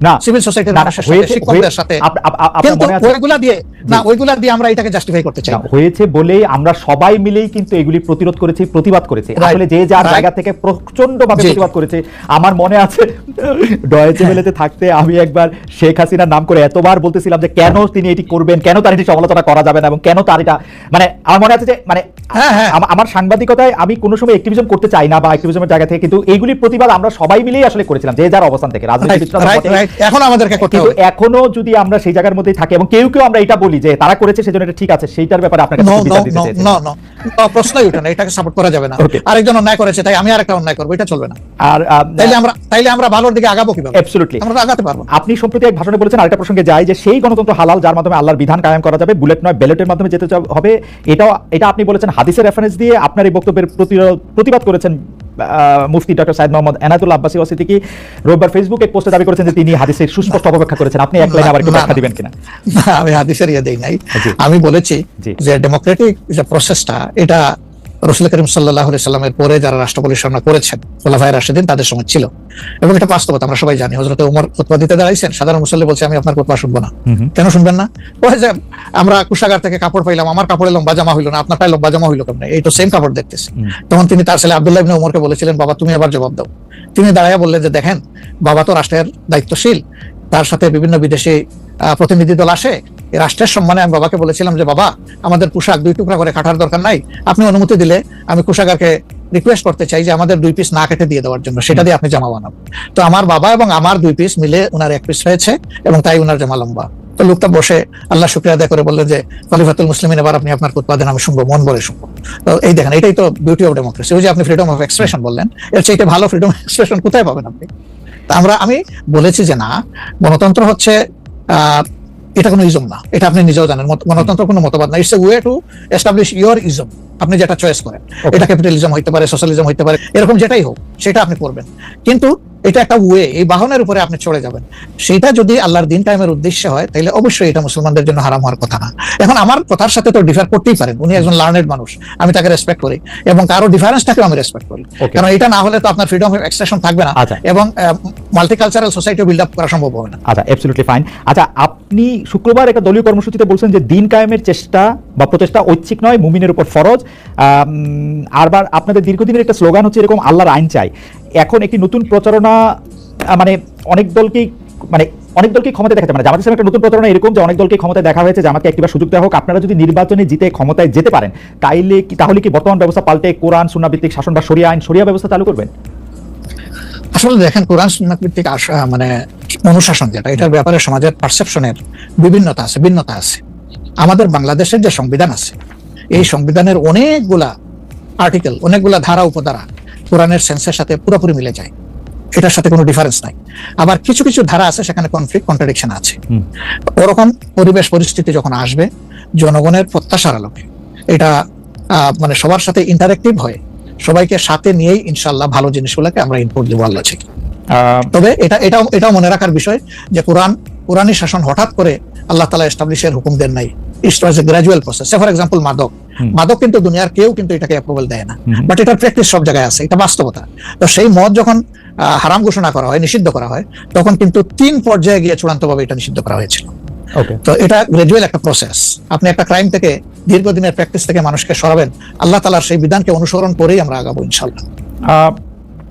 না। সিভিল সোসাইটির সাথে হয়ে- কিন্তু ওইগুলা দিয়ে না ওইগুলা দিয়ে আমরা এটাকে জাস্টিফাই করতে চাই। হয়েছে বলেই আমরা সবাই মিলেই কিন্তু এগুলি প্রতিরোধ করেছি প্রতিবাদ করেছি। আসলে যে যার জায়গা থেকে প্রতিবাদ করেছে আমার মনে আছে ডয়েচে বেলেতে থাকতে আমি একবার শেখ হাসিনার নাম করে এতবার বলতেছিলাম যে কেন তিনি এটি করবেন কেন তার এটি সমালোচনা করা যাবে না এবং কেন তার এটা মানে আমার মনে আছে যে মানে হ্যাঁ, হ্যাঁ। আমার সাংবাদিকতায় আমি কোনো সময় অ্যাক্টিভিজম করতে চাই না বা অ্যাক্টিভিজমের জায়গা থেকে কিন্তু এইগুলির প্রতিবাদ আমরা সবাই মিলেই আসলে করেছিলাম যে যার অবস্থান থেকে রাজনীতি. এখন আমাদেরকে করতে হবে। এখনও যদি আমরা সেই জায়গার মধ্যেই থাকি এবং কেউ কেউ আমরা এটা বলি যে তারা করেছে সেজন্য এটা ঠিক আছে সেইটার ব্যাপারে নো বিচার দিতে নো চাইছি। নো নো প্রশ্নই না এটাকে সাপোর্ট করা যাবে না। আরেকজন অন্যায় করেছে তাই আমি আরেকটা অন্যায় করব এটা চলবে না। আর তাইলে আমরা তাইলে আমরা ভালোর দিকে আগাবো কীভাবে? Absolutely. আমরা আগাতে পারব আপনি সম্প্রতি এক ভাষণে বলেছেন আরেকটা প্রসঙ্গে যায় যে সেই গণতন্ত্র হালাল যার মাধ্যমে আল্লাহর বিধান কায়েম করা যাবে বুলেট নয় ব্যালটের মাধ্যমে যেতে হবে। এটাও এটা আপনি বলেছেন হাদিসের রেফারেন্স দিয়ে আপনার এই বক্তব্যের প্রতিবাদ করেছেন মুফতি ডক্টর সাইদ মোহাম্মদ এনাতুল আব্বাসী ওয়াসিতি কি রোববার ফেসবুকে এক পোস্টে দাবি করেছেন যে তিনি হাদিসের সুস্পষ্ট অপব্যাখ্যা করেছেন। আপনি এক লাইনে আবার একটু না, ব্যাখ্যা দিবেন কিনা? আমি হাদিসের ইয়ে দেই নাই। আমি বলেছি যে ডেমোক্রেটিক যে প্রসেসটা এটা রসুল করিম সাল্লাহ সাল্লামের পরে যারা রাষ্ট্র পরিচালনা করেছেন খোলাফায় রাশেদিন তাদের সময় ছিল। এবং এটা বাস্তবতা আমরা সবাই জানি। হজরত উমর উৎপা দিতে দাঁড়াইছেন সাধারণ মুসল্লি বলছে আমি আপনার কথা শুনব না। কেন শুনবেন না? ওই যে আমরা কুষাগার থেকে কাপড় পাইলাম আমার কাপড়ে লম্বা জামা হইল না আপনারটাই লম্বা জামা হইল কেমন? এই তো সেম কাপড় দেখতেছি। তখন তিনি তার ছেলে আব্দুল্লাহ ইবনে উমরকে বলেছিলেন বাবা তুমি আবার জবাব দাও। তিনি দাঁড়াইয়া বললেন যে দেখেন বাবা তো রাষ্ট্রের দায়িত্বশীল। তার সাথে বিভিন্ন বিদেশি আহ, প্রতিনিধি দল আসে রাষ্ট্রের সম্মানে আমি বাবাকে বলেছিলাম যে, বাবা, আমাদের পোশাক দুই টুকরা করে কাটার দরকার নাই। আপনি অনুমতি দিলে আমি কুষাগারকে রিকোয়েস্ট করতে চাই যে, আমাদের দুই পিস না কেটে দিয়ে দেওয়ার জন্য। সেটা দিয়ে আপনি জামা বানাবো তো আমার বাবা এবং আমার দুই পিস মিলে ওনার এক পিস হয়েছে এবং তাই ওনার জামা লম্বা। তো লোকটা বসে আল্লাহ শুক্রিয়া আদায় করে বললেন যে, খলিফাতুল মুসলিমিন, এবার আপনি আপনার উৎপাদন আমি শুনব, মন বলে শুনব। তো এই দেখেন, এটাই তো বিউটি অফ ডেমোক্রেসি ওই যে আপনি ফ্রিডম অফ এক্সপ্রেশন বললেন, এর চাইতে ভালো ফ্রিডম এক্সপ্রেশন কোথায় পাবেন আপনি? আমরা, আমি বলেছি যে না, গণতন্ত্র হচ্ছে এটা কোনো ইজম না। এটা আপনি নিজেও জানেন গণতন্ত্র কোনো মতবাদ না। It's a way to establish your ism আপনি যেটা চয়েস করেন। এটা ক্যাপিটালিজম হইতে পারে সোশ্যালিজম হইতে পারে এরকম যেটাই হোক সেটা আপনি করবেন। কিন্তু এটা একটা ওয়ে এই বাহনের উপরে আপনি চলে যাবেন। সেটা যদি আল্লাহর দিন টাইমের উদ্দেশ্যে হয় তাহলে অবশ্যই এটা মুসলমানদের জন্য হারাম হওয়ার কথা না। এখন আমার কথার সাথে তো ডিফার করতেই পারেন উনি একজন লার্নেড মানুষ আমি তাকে রেসপেক্ট করি। এবং কারও ডিফারেন্সটাকেও আমি রেসপেক্ট করি. কারণ এটা না হলে তো আপনার ফ্রিডম অফ এক্সপ্রেশন থাকবে না। আচ্ছা। এবং মাল্টিকালচারাল সোসাইটি বিল্ড আপ করা সম্ভব হবে না। আচ্ছা অ্যাবসলিউটলি ফাইন আচ্ছা আপনি শুক্রবার একটা দলীয় কর্মসূচিতে বলছেন যে দিন কায়েমের চেষ্টা বা প্রচেষ্টা ঐচ্ছিক নয় মুমিনের উপর ফরজ। আরবার আপনাদের দীর্ঘদিনের একটা স্লোগান হচ্ছে এরকম আল্লাহর আইন চাই। এখন একটি নতুন প্রচারণা মানে অনেক দলকেই মানে অনেক দলকে ক্ষমতায় দেখাতে মানে জামাত একটা নতুন প্রচারণা এরকম যে অনেক দলকে ক্ষমতায় দেখা হয়েছে যে আমাকে একটিবার সুযোগ দেওয়া হোক, আপনারা যদি নির্বাচনে জিতে ক্ষমতায় যেতে পারেন, তাইলে কি, তাহলে কি বর্তমান ব্যবস্থা পাল্টে কোরআন, সুন্নাহ শাসন বা সরিয়া আইন সরিয়া ব্যবস্থা চালু করবেন? আসলে দেখেন, কোরআন, সুন্নাহ ভিত্তিক মানে অনুশাসন যেটা, এটার ব্যাপারে সমাজের পারসেপশনের বিভিন্নতা আছে, ভিন্নতা আছে। আমাদের বাংলাদেশের যে সংবিধান আছে, এই সংবিধানের অনেকগুলা আর্টিকেল অনেকগুলা ধারা, উপধারা কোরআনের সেন্সের সাথে পুরোপুরি মিলে যায়। এটার সাথে কোনো ডিফারেন্স নাই। আবার কিছু কিছু ধারা আছে সেখানে কনফ্লিক্ট কন্ট্রাডিকশন আছে। ওরকম পরিবেশ পরিস্থিতি যখন আসবে জনগণের প্রত্যাশার আলোকে এটা মানে সবার সাথে ইন্টারেক্টিভ হয়ে সবাইকে সাথে নিয়েই ইনশাল্লাহ ভালো জিনিসগুলোকে আমরা ইনপুট দেবো আল্লাহ থেকে তবে এটা এটাও এটাও মনে রাখার বিষয় যে কোরআন কোরআনী শাসন হঠাৎ করে আল্লাহ তালা এস্টাবলিশের হুকুম দেন নাই। It was a gradual process for example মাদক। মাদক কিন্তু দুনিয়ার কেউ কিন্তু এটাকে অ্যাপ্রুভাল দেয় না। বাট এটার প্র্যাকটিস সব জায়গায় আছে এটা বাস্তবতা। তো সেই মদ যখন হারাম ঘোষণা করা হয় নিষিদ্ধ করা হয় তখন কিন্তু তিন পর্যায়ে গিয়ে চূড়ান্তভাবে এটা নিষিদ্ধ করা হয়েছিল। তো এটা গ্রাজুয়াল একটা প্রসেস আপনি একটা ক্রাইম থেকে দীর্ঘদিনের প্র্যাকটিস থেকে মানুষকে সরাবেন আল্লাহ তালার সেই বিধানকে অনুসরণ করেই আমরা আগাবো ইনশাল্লাহ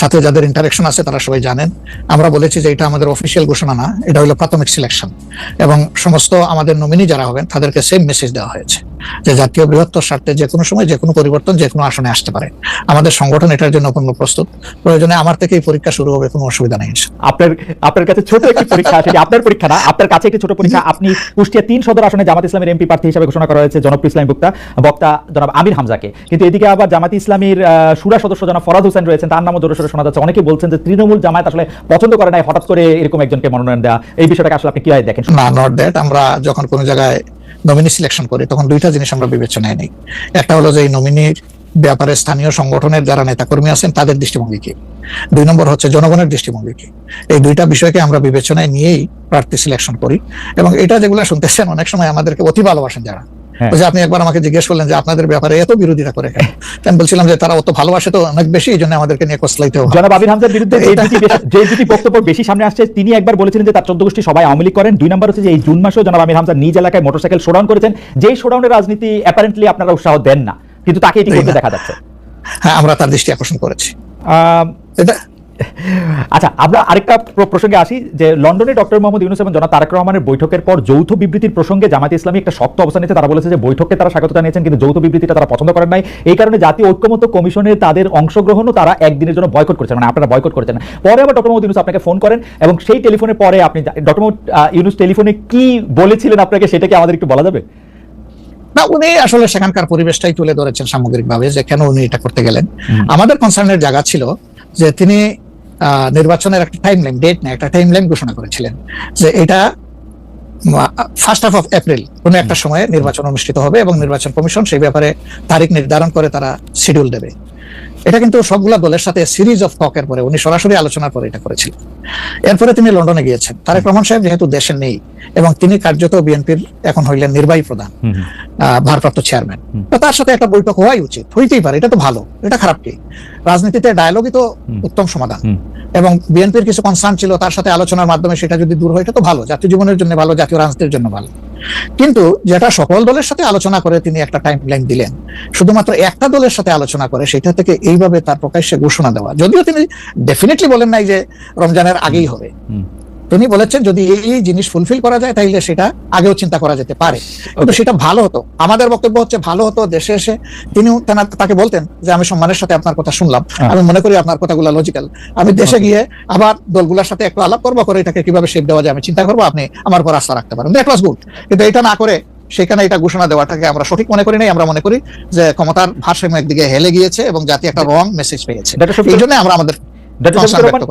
সাথে যাদের ইন্টারাকশন আছে তারা সবাই জানেন। আমরা বলেছি যে এটা আমাদের অফিসিয়াল ঘোষণা না এটা হলো প্রাথমিক সিলেকশন এবং সমস্ত আমাদের নমিনি যারা হবেন তাদেরকে সেম মেসেজ দেওয়া হয়েছে যে জাতীয় বৃহত্তর স্বার্থে যে কোনো সময় যে কোনো পরিবর্তন যে কোনো আসনে আসতে পারে। আমাদের সংগঠন এটার জন্য পূর্ণ প্রস্তুত। প্রয়োজনে আমার থেকেই পরীক্ষা শুরু হবে কোনো অসুবিধা নেই আপনার আপনার কাছে ছোট একটি পরীক্ষা সেটি আপনার পরীক্ষা না আপনার কাছে একটি ছোট পরীক্ষা। আপনি কুষ্টিয়া তিন সদর আসনে জামাত ইসলামের এমপি প্রার্থী হিসেবে ঘোষণা করা হয়েছে জনপ্রিয় ইসলামী বক্তা বক্তা জনাব আমির হামজাকে। কিন্তু এদিকে আবার জামাত ইসলামীর শুরা সদস্য জনাব ফরাদ হোসেন রয়েছেন তার নামও জোরে সোরে শোনা যাচ্ছে। অনেকে বলছেন যে তৃণমূল জামায়াত আসলে পছন্দ করে নাই, হঠাৎ করে এরকম একজনকে মনোনয়ন দেওয়া এই বিষয়টাকে আসলে আপনি কীভাবে দেখেন? না নট দ্যাট আমরা যখন কোনো জায়গায় নমিনি সিলেকশন করি, তখন দুইটা জিনিস আমরা বিবেচনায় নিই। একটা হলো যে এই নমিনির ব্যাপারে স্থানীয় সংগঠনের যারা নেতাকর্মী আছেন, তাদের দৃষ্টিভঙ্গি কি? দুই নম্বর হচ্ছে জনগণের দৃষ্টিভঙ্গি কি? এই দুইটা বিষয়কে আমরা বিবেচনায় নিয়েই প্রার্থী সিলেকশন করি এবং এটা যেগুলো শুনতেছেন অনেক সময় আমাদেরকে অতি ভালোবাসেন যারা। হ্যাঁ। যে আপনি একবার আমাকে জিজ্ঞেস করলেন যে আপনাদের ব্যাপারে এত বিরোধিতা করে কেন? আমি বলছিলাম যে তারা অত ভালোবাসে তো অনেক বেশি এই জন্য আমাদেরকে নিয়ে কসলাইতে হবে। জনাব আবির হামজার বিরুদ্ধে যে দুটি বক্তব্য বেশি সামনে আসছে তিনি একবার বলেছিলেন যে তার চোদ্দ গোষ্ঠী সবাই আওয়ামী লীগ করেন। দুই নম্বর হচ্ছে যে এই জুন মাসেও জনাব আমির হামজা নিজ এলাকায় মোটরসাইকেল শোডাউন করেছেন। যেই শোডাউনের রাজনীতি অ্যাপারেন্টলি আপনারা উৎসাহ দেন না। কিন্তু তাকে এটি করতে দেখা যাচ্ছে। হ্যাঁ আমরা তার দৃষ্টি আকর্ষণ করেছি। এটা আচ্ছা আমরা আরেকটা প্রসঙ্গে আসি যে লন্ডনে ডক্টর মোহাম্মদ ইউনুস এবং জনাব তারেক রহমানের বৈঠকের পর যৌথ বিবৃতির প্রসঙ্গে জামাত ইসলামী একটা শক্ত অবস্থান নিয়েছে। তারা বলেছে যে বৈঠককে তারা স্বাগত জানিয়েছেন কিন্তু যৌথ বিবৃতিটা তারা পছন্দ করেন নাই। এই কারণে জাতীয় ঐক্যমত্য কমিশনে তাদের অংশগ্রহণও তারা একদিনের জন্য বয়কট করেছেন। মানে আপনারা বয়কট করেছেন। পরে আবার ডক্টর মোহাম্মদ ইউনুস আপনাকে ফোন করেন এবং সেই টেলিফোনের পরে আপনি ডক্টর মোহাম্মদ ইউনুস টেলিফোনে কি বলেছিলেন আপনাকে সেটা কি আমাদের একটু বলা যাবে? না উনি আসলে সেখানকার পরিবেশটাই তুলে ধরেছেন সামগ্রিকভাবে যে কেন উনি এটা করতে গেলেন। আমাদের কনসার্নের জায়গা ছিল যে তিনি আহ, নির্বাচনের একটা টাইম লাইন ডেট না একটা টাইম লাইন ঘোষণা করেছিলেন যে এটা ফার্স্ট হাফ অফ এপ্রিল কোনো একটা সময়ে নির্বাচন অনুষ্ঠিত হবে এবং নির্বাচন কমিশন সেই ব্যাপারে তারিখ নির্ধারণ করে তারা শিডিউল দেবে। এটা কিন্তু সবগুলা দলের সাথে সিরিজ অফ টকের পরে উনি সরাসরি আলোচনার পরে এটা করেছিলেন এরপরে তিনি লন্ডনে গিয়েছেন। তারেক রহমান সাহেব যেহেতু দেশে নেই এবং তিনি কার্যত বিএনপির এখন হইলেন নির্বাহী প্রধান ভারপ্রাপ্ত চেয়ারম্যান তো তার সাথে একটা বৈঠক হওয়াই উচিত। হইতেই পারে এটা তো ভালো এটা খারাপ কি? রাজনীতিতে ডায়ালগই তো উত্তম সমাধান। এবং বিএনপির কিছু কনসার্ন ছিল তার সাথে আলোচনার মাধ্যমে সেটা যদি দূর হয় এটা তো ভালো। জাতীয় জীবনের জন্য ভালো জাতীয় রাজনীতির জন্য ভালো। কিন্তু যেটা সকল দলের সাথে আলোচনা করে তিনি একটা টাইম লাইন দিলেন, শুধুমাত্র একটা দলের সাথে আলোচনা করে সেটা থেকে এইভাবে তার প্রকাশ্যে ঘোষণা দেওয়া। যদিও তিনি ডেফিনেটলি বলেন নাই যে রমজানের আগেই হবে। তিনি বলেছেন যদি এই এই জিনিস ফুলফিল করা যায় তাহলে সেটা আগেও চিন্তা করা যেতে পারে। কিন্তু সেটা ভালো হতো। আমাদের বক্তব্য হচ্ছে ভালো হতো দেশে এসে তিনি তাকে বলতেন যে আমি সম্মানের সাথে আপনার কথা শুনলাম। হ্যাঁ। আমি মনে করি আপনার কথাগুলো লজিক্যাল আমি দেশে গিয়ে আবার দলগুলোর সাথে একটু আলাপ করব করে এটাকে কীভাবে শেপ দেওয়া যায় আমি চিন্তা করব আপনি আমার উপর আস্থা রাখতে পারেন। দ্যাট ওয়াজ গুড কিন্তু এটা না করে সেখানে এটা ঘোষণা দেওয়াটাকে আমরা সঠিক মনে করি নাই। আমরা মনে করি যে ক্ষমতার ভারসাম্য একদিকে হেলে গিয়েছে এবং জাতি একটা রং মেসেজ পেয়েছে। এই জন্য আমরা আমাদের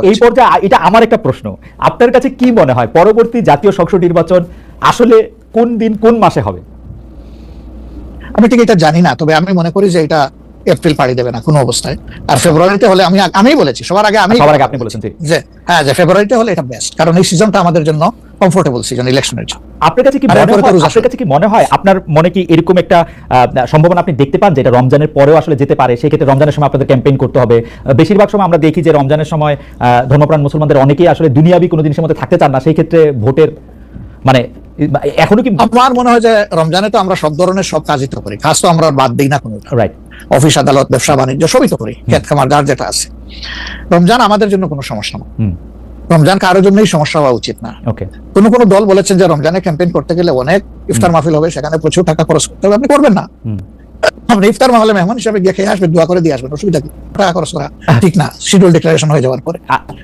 এই পর্যায়ে এটা আমার একটা প্রশ্ন। আপনার কাছে কি মনে হয়? পরবর্তী জাতীয় সংসদ নির্বাচন আসলে কোন দিন কোন মাসে হবে? আমি ঠিক এটা জানি না তবে আমি মনে করি যে এটা এপ্রিল পাড়ি দেবে না কোনো অবস্থায়। আর ফেব্রুয়ারিতে হলে আমি আমিই বলেছি সবার আগে আমি সবার আগে আপনি বলেছেন যে হ্যাঁ যে ফেব্রুয়ারিতে হলে এটা বেস্ট কারণ এই সিজনটা আমাদের জন্য কমফোর্টেবল সিজন ইলেকশনের জন্য। আপনার কাছে কি মনে হয় আপনার কাছে কি মনে হয় আপনার মনে কি এরকম একটা সম্ভাবনা আপনি দেখতে পান যেটা রমজানের পরেও আসলে যেতে পারে? সেই ক্ষেত্রে রমজানের সময় আপনাদের ক্যাম্পেইন করতে হবে। বেশিরভাগ সময় আমরা দেখি যে রমজানের সময় ধর্মপ্রাণ মুসলমানদের অনেকেই আসলে দুনিয়াবি কোনো জিনিসের মধ্যে থাকতে চান না। সেই ক্ষেত্রে ভোটের মানে এখনও কি আমার মনে হয় যে রমজানে তো আমরা সব ধরনের সব কাজই তো করি। কাজ তো আমরা বাদ দিই না কোনো রাইট অফিস আদালত ব্যবসা বাণিজ্য সবই তো করি। ক্ষেত খামার যার যেটা আছে। রমজান আমাদের জন্য কোনো সমস্যা না। রমজান কারোর জন্যই সমস্যা হওয়া উচিত না। কোনো কোনো দল বলেছেন যে রমজানে ক্যাম্পেইন করতে গেলে অনেক ইফতার মাহফিল হবে সেখানে প্রচুর টাকা খরচ করতে হবে। আপনি করবেন না। আপনি ইফতার মাহলে মেহমান হিসাবে গিয়ে খেয়ে আসবেন দোয়া করে দিয়ে আসবেন অসুবিধা কি? টাকা খরচ করা ঠিক না। শিডিউল ডিক্লারেশন হয়ে যাওয়ার পরে।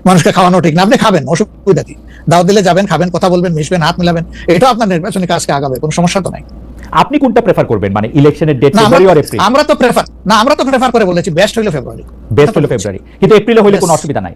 মানুষকে খাওয়ানো ঠিক না। আপনি খাবেন অসুবিধা কি? দাও দিলে যাবেন খাবেন কথা বলবেন মিশবেন হাত মিলাবেন। এটাও আপনার নির্বাচনী কাজকে আগাবে কোনো সমস্যা তো নাই। আপনি কোনটা প্রেফার করবেন? মানে ইলেকশনের ডেট ফেব্রুয়ারি আর এপ্রিল আমরা তো প্রেফার না আমরা তো প্রেফার করে বলেছি বেস্ট হইল ফেব্রুয়ারি বেস্ট হলো ফেব্রুয়ারি কিন্তু এপ্রিলে হলে কোনো অসুবিধা নাই।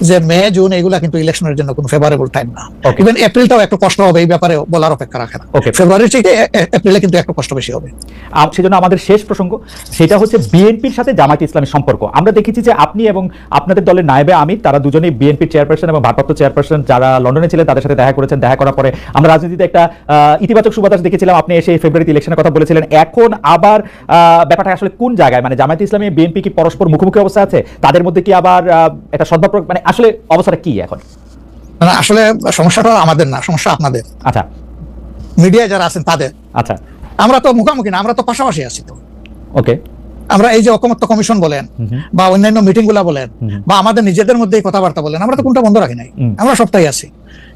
যে মে জুন এগুলা কিন্তু ইলেকশনের জন্য কোনো ফেভারেবল টাইম না। ইভেন এপ্রিলটাও একটু কষ্ট হবে এই ব্যাপারে বলার অপেক্ষা রাখে না. ফেব্রুয়ারির থেকে এপ্রিলে কিন্তু একটু কষ্ট বেশি হবে। আম- সেজন্য আমাদের শেষ প্রসঙ্গ সেটা হচ্ছে বিএনপির সাথে জামায়াত ইসলামের সম্পর্ক। আমরা দেখেছি যে আপনি এবং আপনাদের দলের নায়েবে আমি তারা দুজনেই বিএনপির চেয়ারপারসন এবং ভারপ্রাপ্ত চেয়ারপারসন যারা লন্ডনে ছিলেন তাদের সাথে দেখা করেছেন। দেখা করার পরে আমরা রাজনীতিতে একটা ইতিবাচক সুবাতাস দেখেছিলাম। আপনি এসে ফেব্রুয়ারিতে ইলেকশনের কথা বলেছিলেন। এখন আবার ব্যাপারটা আসলে কোন জায়গায়? মানে জামায়াত ইসলামী বিএনপি কি পরস্পর মুখোমুখি অবস্থা আছে? তাদের মধ্যে কি আবার একটা সদ্ভাব মানে আসলে অবস্থাটা কি এখন? মানে আসলে সমস্যাটা আমাদের না সমস্যা আপনাদের। আচ্ছা। মিডিয়ায় যারা আছেন তাদের। আচ্ছা। আমরা তো মুখামুখি না আমরা তো পাশাপাশি আছি তো। ওকে। আমরা এই যে ঐকমত্য কমিশন বলেন বা অন্যান্য মিটিংগুলা বলেন বা আমাদের নিজেদের মধ্যে কথাবার্তা বলেন আমরা তো কোনটা বন্ধ রাখি নাই। আমরা সবটাই আছি।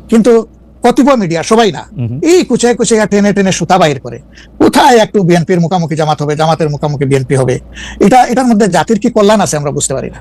কিন্তু কতিপয় মিডিয়া সবাই না এই কুচে কুচে টেনে টেনে সুতা বাইর করে। কোথায় একটু বিএনপির মুখামুখি জামাত হবে জামাতের মুখামুখি বিএনপি হবে? এটা এটার মধ্যে জাতির কি কল্যাণ আছে আমরা বুঝতে পারি না।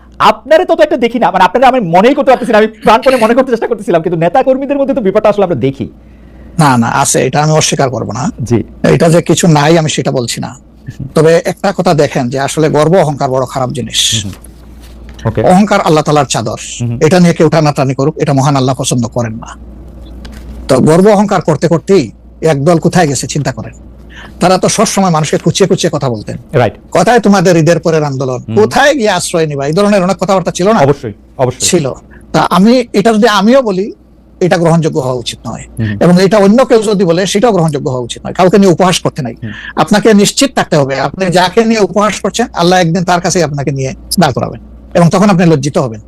আপনারা তত একটা দেখি না মানে আপনারা আমি মনেই করতে পারতেছি আমি প্রাণপণে মনে করতে চেষ্টা করতেছিলাম কিন্তু নেতা কর্মীদের মধ্যে তো ব্যাপারটা আসলে আমরা দেখি। না না আছে এটা আমি অস্বীকার করব না। জি। এটা যে কিছু নাই আমি সেটা বলছি না। তবে একটা কথা দেখেন যে আসলে গর্ব অহংকার বড় খারাপ জিনিস। অহংকার আল্লাহ তালার চাদর। এটা নিয়ে কেউ টানাটানি করুক এটা মহান আল্লাহ পছন্দ করেন না। তো গর্ব অহংকার করতে করতেই একদল কোথায় গেছে চিন্তা করেন। তারা তো সবসময় মানুষকে কুচিয়ে কুচিয়ে কথা বলতেন। রাইট কোথায় তোমাদের ঈদের পরের আন্দোলন। কোথায় গিয়ে আশ্রয় নিবা? এই ধরনের অনেক কথাবার্তা ছিল না? অবশ্যই অবশ্যই। ছিল। তা আমি এটা যদি আমিও বলি এটা গ্রহণযোগ্য হওয়া উচিত নয়। এবং এটা অন্য কেউ যদি বলে সেটাও গ্রহণযোগ্য হওয়া উচিত নয়। কাউকে নিয়ে উপহাস করতে নাই। আপনাকে নিশ্চিত থাকতে হবে। আপনি যাকে নিয়ে উপহাস করছেন আল্লাহ একদিন তার কাছে আপনাকে নিয়ে দাঁড় করাবেন। এবং তখন আপনি লজ্জিত হবেন।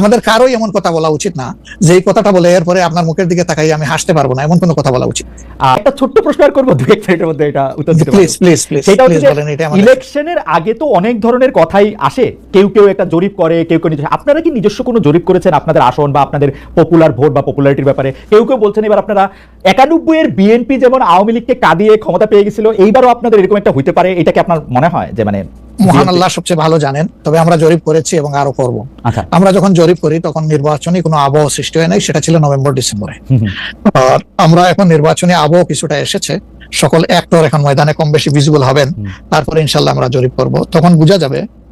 আমাদের কারোই এমন কথা বলা উচিত না যে এই কথাটা বলে এরপরে আপনার মুখের দিকে তাকাই আমি হাসতে পারব না এমন কোনো কথা বলা উচিত। একটা ছোট্ট প্রশ্ন আর করব দু এক মিনিটের মধ্যে এটা উত্তর দিতে প্লিজ প্লিজ প্লিজ সেটা প্লিজ বলেন এটা ইলেকশনের আগে তো অনেক ধরনের কথাই আসে। কেউ কেউ একটা জরিপ করে কেউ কেউ আপনারা কি নিজস্ব কোনো জরিপ করেছেন আপনাদের আসন বা আপনাদের পপুলার ভোট বা পপুলারিটির ব্যাপারে? কেউ কেউ বলছেন এবার আপনারা একানব্বই এর বিএনপি যেমন আওয়ামী লীগকে কাঁদিয়ে ক্ষমতা পেয়ে গেছিল এইবারও আপনাদের এরকম একটা হইতে পারে এটাকে আপনার মনে হয়? যে মানে মহান আল্লাহ সবচেয়ে ভালো জানেন তবে আমরা জরিপ করেছি এবং আরও করব। আচ্ছা। আমরা যখন জরিপ করি তখন নির্বাচনী কোনো আবহাওয়া সৃষ্টি হয় নাই সেটা ছিল নভেম্বর ডিসেম্বরে। আর আমরা এখন নির্বাচনী আবহাওয়া কিছুটা এসেছে সকল অ্যাক্টর এখন ময়দানে কম বেশি ভিজিবল হবেন। তারপরে ইনশাল্লাহ আমরা জরিপ করব। তখন বোঝা যাবে